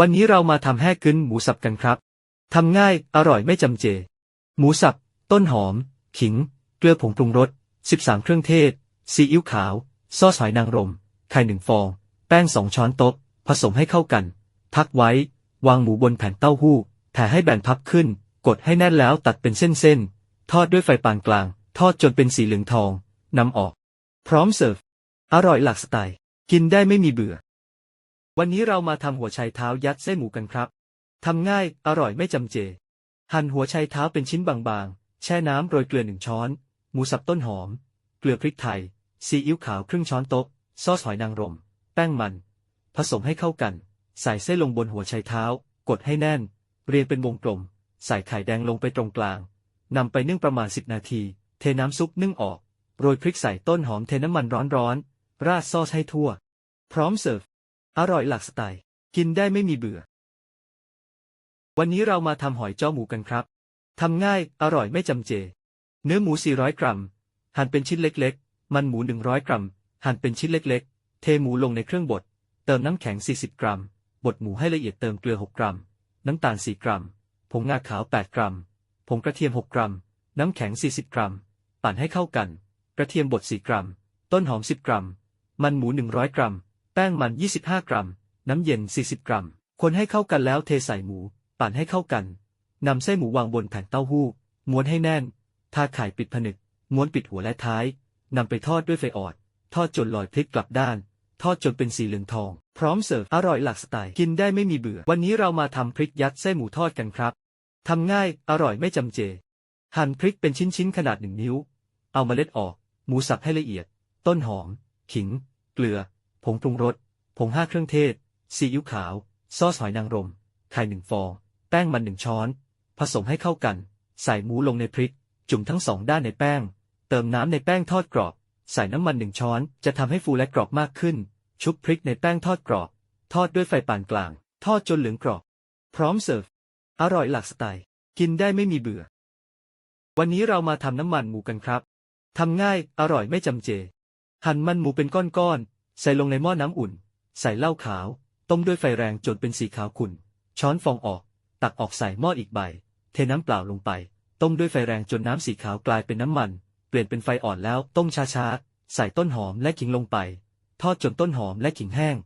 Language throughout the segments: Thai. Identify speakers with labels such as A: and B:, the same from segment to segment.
A: วันนี้เรามาทำแห้กึ้นหมูสับกันครับ ทำง่าย อร่อยไม่จำเจ หมูสับ ต้นหอม ขิง เกลือผงปรุงรส 13 เครื่องเทศ ซีอิ๊วขาว ซอสหอยนางรม ไข่หนึ่งฟอง แป้งสองช้อนโต๊ะ ผสมให้เข้ากัน พักไว้ วางหมูบนแผ่นเต้าหู้ แผ่ให้แบนพับขึ้น กดให้แน่นแล้วตัดเป็นเส้นๆ ทอดด้วยไฟปานกลาง ทอดจนเป็นสีเหลืองทอง นำออก พร้อมเสิร์ฟ อร่อยหลากสไตล์ กินได้ไม่มีเบื่อ วันนี้เรามาทำหัวไชเท้ายัดไส้หมูกันครับ ทำง่าย อร่อยไม่จำเจ หั่นหัวไชเท้าเป็นชิ้นบางๆ แช่น้ำโรยเกลือหนึ่งช้อน หมูสับต้นหอม เกลือพริกไทย ซีอิ๊วขาวครึ่งช้อนโต๊ะ ซอสหอยนางรม แป้งมัน ผสมให้เข้ากัน ใส่เส้นลงบนหัวไชเท้า กดให้แน่น เรียงเป็นวงกลม ใส่ไข่แดงลงไปตรงกลาง นำไปนึ่งประมาณ 10 นาที เทน้ำซุปนึ่งออก โรยพริกใส่ต้นหอมเทน้ำมันร้อนๆ ราดซอสให้ทั่ว พร้อมเสิร์ฟ อร่อยหลากสไตล์ กินได้ไม่มีเบื่อ วันนี้เรามาทำหอยจ้อหมูกันครับ ทำง่าย อร่อยไม่จำเจ เนื้อหมู 400 กรัม หั่นเป็นชิ้นเล็กๆ มันหมู 100 กรัม หั่นเป็นชิ้นเล็กๆ เทหมูลงในเครื่องบด เติมน้ำแข็ง 40 กรัม บดหมูให้ละเอียดเติมเกลือ 6 กรัม น้ำตาล 4 กรัม ผงงาขาว 8 กรัม ผงกระเทียม 6 กรัม น้ำแข็ง 40 กรัม ปั่นให้เข้ากัน กระเทียมบด 4 กรัม ต้นหอม 10 กรัม มันหมู 100 กรัม แป้งมัน 25 กรัม น้ำเย็น 40 กรัม คนให้เข้ากันแล้วเทใส่หมู ปั่นให้เข้ากัน นำไส้หมูวางบนแผ่นเต้าหู้ ม้วนให้แน่น ทาไข่ปิดผนึก ม้วนปิดหัวและท้าย นำไปทอดด้วยไฟอ่อน ทอดจนลอยพลิกกลับด้าน ทอดจนเป็นสีเหลืองทอง พร้อมเสิร์ฟ อร่อยหลากสไตล์ กินได้ไม่มีเบื่อ วันนี้เรามาทำพริกยัดไส้หมูทอดกันครับ ทำง่าย อร่อยไม่จำเจ หั่นพริกเป็นชิ้นๆขนาดหนึ่งนิ้ว เอาเมล็ดออก หมูสับให้ละเอียด ต้นหอม ขิง เกลือ ผงปรุงรส ผงห้าเครื่องเทศ ซีอิ๊วขาว ซอสหอยนางรม ไข่หนึ่งฟอง แป้งมันหนึ่งช้อน ผสมให้เข้ากัน ใส่หมูลงในพริก จุ่มทั้งสองด้านในแป้ง เติมน้ำในแป้งทอดกรอบ ใส่น้ำมันหนึ่งช้อน จะทำให้ฟูและกรอบมากขึ้น ชุบพริกในแป้งทอดกรอบ ทอดด้วยไฟปานกลาง ทอดจนเหลืองกรอบ พร้อมเสิร์ฟ อร่อยหลากสไตล์ กินได้ไม่มีเบื่อ วันนี้เรามาทำน้ำมันหมูกันครับทำง่าย อร่อยไม่จำเจ หั่นมันหมูเป็นก้อนๆ ใส่ลงในหม้อน้ำอุ่น ใส่เหล้าขาว ต้มด้วยไฟแรงจนเป็นสีขาวขุ่น ช้อนฟองออก ตักออกใส่หม้ออีกใบ เทน้ำเปล่าลงไป ต้มด้วยไฟแรงจนน้ำสีขาวกลายเป็นน้ำมัน เปลี่ยนเป็นไฟอ่อนแล้วต้มช้าๆ ใส่ต้นหอมและขิงลงไป ทอดจนต้นหอมและขิงแห้ง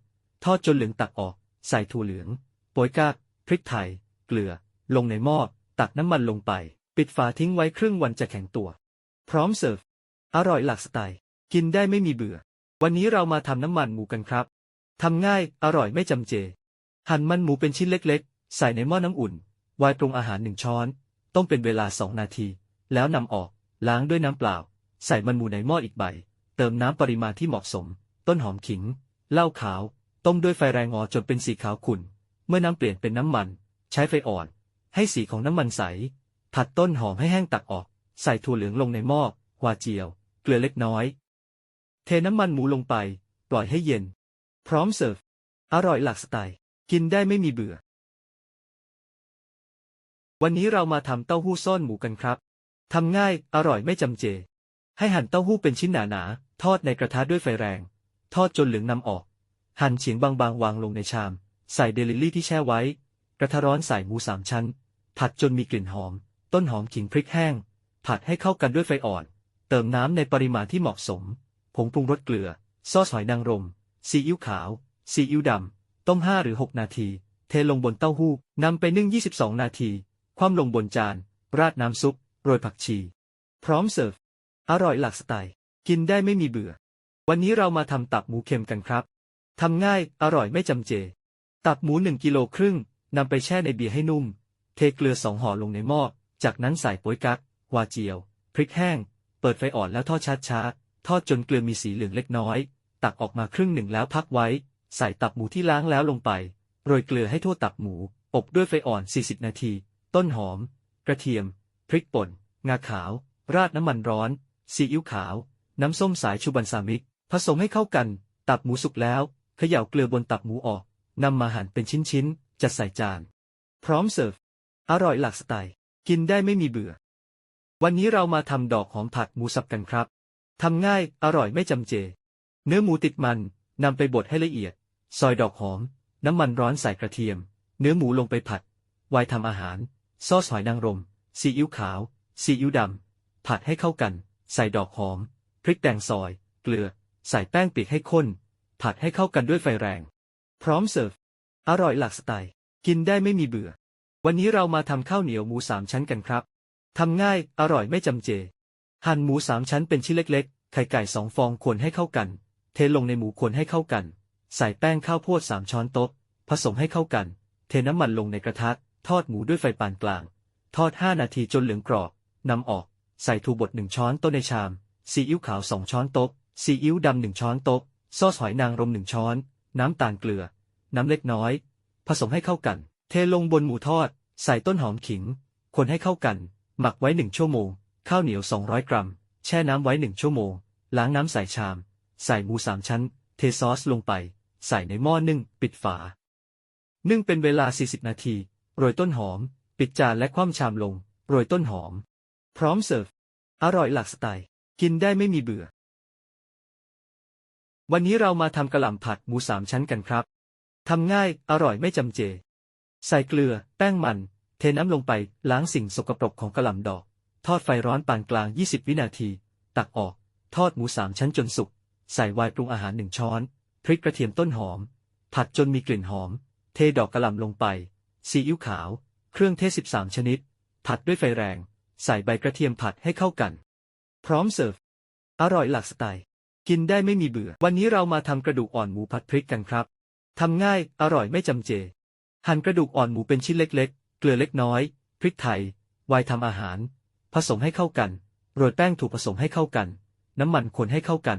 A: ทอดจนเหลืองตักออก ใส่ถั่วเหลืองโป๊ยกาก พริกไทย เกลือ ลงในหม้อ ตักน้ำมันลงไป ปิดฝาทิ้งไว้ครึ่งวันจะแข็งตัว พร้อมเสิร์ฟ อร่อยหลากสไตล์ กินได้ไม่มีเบื่อ วันนี้เรามาทำน้ำมันหมูกันครับ ทำง่าย อร่อยไม่จำเจ หั่นมันหมูเป็นชิ้นเล็กๆ ใส่ในหม้อน้ำอุ่น วายปรุงอาหารหนึ่งช้อน ต้มเป็นเวลาสองนาที แล้วนำออก ล้างด้วยน้ำเปล่า ใส่มันหมูในหม้ออีกใบ เติมน้ำปริมาณที่เหมาะสม ต้นหอมขิง เหล้าขาว ต้มด้วยไฟแรงงอจนเป็นสีขาวขุ่น เมื่อน้ำเปลี่ยนเป็นน้ำมัน ใช้ไฟอ่อน ให้สีของน้ำมันใส ผัดต้นหอมให้แห้งตักออก ใส่ถั่วเหลืองลงในหม้อ วาเจียว เกลือเล็กน้อย ทน้ำมันหมูลงไป ปล่อยให้เย็น พร้อมเสิร์ฟ อร่อยหลากสไตล์ กินได้ไม่มีเบื่อ วันนี้เรามาทำเต้าหู้ซ่อนหมูกันครับทำง่าย อร่อยไม่จำเจ ให้หั่นเต้าหู้เป็นชิ้นหนาๆ ทอดในกระทะด้วยไฟแรง ทอดจนเหลืองนำออก หั่นเฉียงบางๆ วางลงในชาม ใส่เดลิลี่ที่แช่ไว้ กระทะร้อนใส่หมูสามชั้น ผัดจนมีกลิ่นหอม ต้นหอมขิงพริกแห้ง ผัดให้เข้ากันด้วยไฟอ่อน เติมน้ำในปริมาณที่เหมาะสม งปรุงรสเกลือ ซอสหอยนางรม ซีอิ๊วขาว ซีอิ๊วดำ ต้ม 5 หรือ 6 นาที เทลงบนเต้าหู้นำไปนึ่ง 22 นาที คว่ำลงบนจาน ราดน้ำซุป โรยผักชี พร้อมเสิร์ฟ อร่อยหลากสไตล์ กินได้ไม่มีเบื่อ วันนี้เรามาทำตับหมูเค็มกันครับทำง่าย อร่อยไม่จำเจ ตับหมู 1 กิโลครึ่งนำไปแช่ในเบียร์ให้นุ่ม เทเกลือสองห่อลงในหม้อ จากนั้นใส่โป๊ยกั๊กวาเจียว พริกแห้ง เปิดไฟอ่อนแล้วทอดช้าๆ ทอดจนเกลือมีสีเหลืองเล็กน้อย ตักออกมาครึ่งหนึ่งแล้วพักไว้ ใส่ตับหมูที่ล้างแล้วลงไป โรยเกลือให้ทั่วตับหมู อบด้วยไฟอ่อน 40 นาที ต้นหอม กระเทียม พริกป่น งาขาว ราดน้ำมันร้อน ซีอิ๊วขาว น้ำส้มสายชูบันซามิก ผสมให้เข้ากัน ตับหมูสุกแล้ว เขย่าเกลือบนตับหมูออก นำมาหั่นเป็นชิ้นๆ จัดใส่จาน พร้อมเสิร์ฟ อร่อยหลากสไตล์ กินได้ไม่มีเบื่อ วันนี้เรามาทำดอกหอมผัดหมูสับกันครับ ทำง่าย อร่อยไม่จำเจ เนื้อหมูติดมันนำไปบดให้ละเอียด ซอยดอกหอม น้ำมันร้อนใส่กระเทียม เนื้อหมูลงไปผัด ไวน์ทำอาหาร ซอสหอยนางรม ซีอิ๊วขาว ซีอิ๊วดำ ผัดให้เข้ากัน ใส่ดอกหอม พริกแดงซอย เกลือ ใส่แป้งปีกให้ข้น ผัดให้เข้ากันด้วยไฟแรง พร้อมเสิร์ฟ อร่อยหลากสไตล์ กินได้ไม่มีเบื่อ วันนี้เรามาทำข้าวเหนียวหมูสามชั้นกันครับ ทำง่าย อร่อยไม่จำเจ หั่นหมูสามชั้นเป็นชิ้นเล็กๆ ไข่ไก่สองฟองควรให้เข้ากัน เทลงในหมูควรให้เข้ากัน ใส่แป้งข้าวโพดสามช้อนโต๊ะ ผสมให้เข้ากัน เทน้ำมันลงในกระทะ ทอดหมูด้วยไฟปานกลาง ทอด 5 นาทีจนเหลืองกรอบ นำออก ใส่ทูบดหนึ่งช้อนโต๊ะในชาม ซีอิ๊วขาวสองช้อนโต๊ะ ซีอิ๊วดำหนึ่งช้อนโต๊ะ ซอสหอยนางรมหนึ่งช้อน น้ำตาลเกลือ น้ำเล็กน้อย ผสมให้เข้ากัน เทลงบนหมูทอด ใส่ต้นหอมขิง คนให้เข้ากัน หมักไว้หนึ่งชั่วโมง ข้าวเหนียว 200 กรัม แช่น้ำไว้หนึ่งชั่วโมง ล้างน้ำใส่ชาม ใส่หมูสามชั้น เทซอสลงไป ใส่ในหม้อนึ่ง ปิดฝา นึ่งเป็นเวลา 40 นาที โรยต้นหอม ปิดจานและคว่ำชามลง โรยต้นหอม พร้อมเสิร์ฟ อร่อยหลากสไตล์ กินได้ไม่มีเบื่อ วันนี้เรามาทำกะหล่ำผัดหมูสามชั้นกันครับ ทำง่าย อร่อยไม่จำเจ ใส่เกลือ แป้งมัน เทน้ำลงไป ล้างสิ่งสกปรกของกะหล่ำดอก ทอดไฟร้อนปานกลาง 20 วินาที ตักออก ทอดหมูสามชั้นจนสุก ใส่ไวน์ปรุงอาหารหนึ่งช้อน พริกกระเทียมต้นหอม ผัดจนมีกลิ่นหอม เทดอกกระหล่ำลงไป ซีอิ๊วขาว เครื่องเทศ 13 ชนิด ผัดด้วยไฟแรง ใส่ใบกระเทียมผัดให้เข้ากัน พร้อมเสิร์ฟ อร่อยหลากสไตล์ กินได้ไม่มีเบื่อ วันนี้เรามาทำกระดูกอ่อนหมูผัดพริกกันครับทำง่าย อร่อยไม่จำเจ หั่นกระดูกอ่อนหมูเป็นชิ้นเล็ก ๆ เกลือเล็กน้อย พริกไทย ไวน์ทำอาหาร ผสมให้เข้ากัน โรยแป้งถูกผสมให้เข้ากัน น้ำมันคนให้เข้ากัน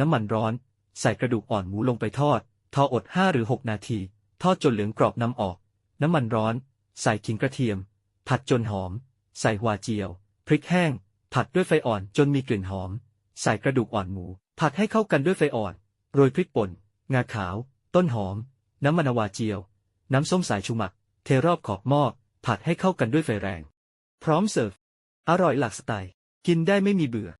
A: น้ำมันร้อน ใส่กระดูกอ่อนหมูลงไปทอด ทออด 5 หรือ 6 นาที ทอดจนเหลืองกรอบนำออก น้ำมันร้อน ใส่ขิงกระเทียม ผัดจนหอม ใส่หัวเจียว พริกแห้ง ผัดด้วยไฟอ่อนจนมีกลิ่นหอม ใส่กระดูกอ่อนหมู ผัดให้เข้ากันด้วยไฟอ่อน โรยพริกป่น งาขาว ต้นหอม น้ำมันวาเจียว น้ำส้มสายชูหมัก เทรอบขอบหม้อ ผัดให้เข้ากันด้วยไฟแรง พร้อมเสิร์ฟ อร่อยหลากสไตล์ กินได้ไม่มีเบื่อ